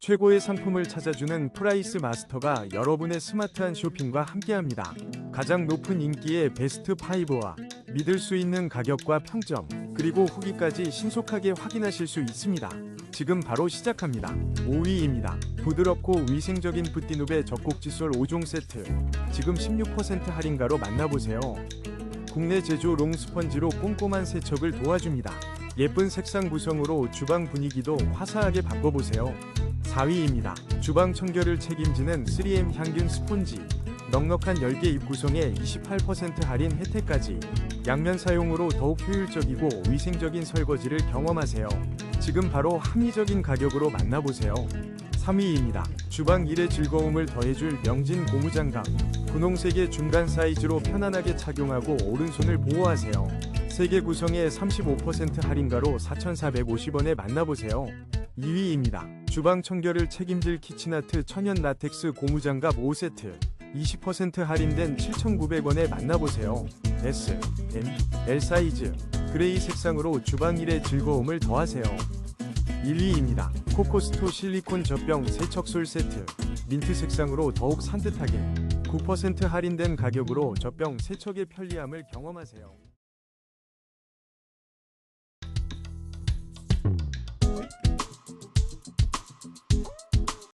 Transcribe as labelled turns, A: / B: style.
A: 최고의 상품을 찾아주는 프라이스 마스터가 여러분의 스마트한 쇼핑과 함께합니다. 가장 높은 인기의 베스트 5와 믿을 수 있는 가격과 평점, 그리고 후기까지 신속하게 확인하실 수 있습니다. 지금 바로 시작합니다. 5위입니다. 부드럽고 위생적인 붓디눕의 젖꼭지솔 5종 세트. 지금 16% 할인가로 만나보세요. 국내 제조 롱 스펀지로 꼼꼼한 세척을 도와줍니다. 예쁜 색상 구성으로 주방 분위기도 화사하게 바꿔보세요. 4위입니다. 주방 청결을 책임지는 3M 향균 스폰지. 넉넉한 10개 입 구성에 28% 할인 혜택까지. 양면 사용으로 더욱 효율적이고 위생적인 설거지를 경험하세요. 지금 바로 합리적인 가격으로 만나보세요. 3위입니다. 주방 일의 즐거움을 더해줄 명진 고무장갑. 분홍색의 중간 사이즈로 편안하게 착용하고 오른손을 보호하세요. 3개 구성에 35% 할인가로 4,450원에 만나보세요. 2위입니다. 주방 청결을 책임질 키친아트 천연 라텍스 고무장갑 5세트. 20% 할인된 7,900원에 만나보세요. S, M, L 사이즈. 그레이 색상으로 주방 일의 즐거움을 더하세요. 1위입니다. 코코스토 실리콘 젖병 세척술 세트. 민트 색상으로 더욱 산뜻하게 9% 할인된 가격으로 젖병 세척의 편리함을 경험하세요.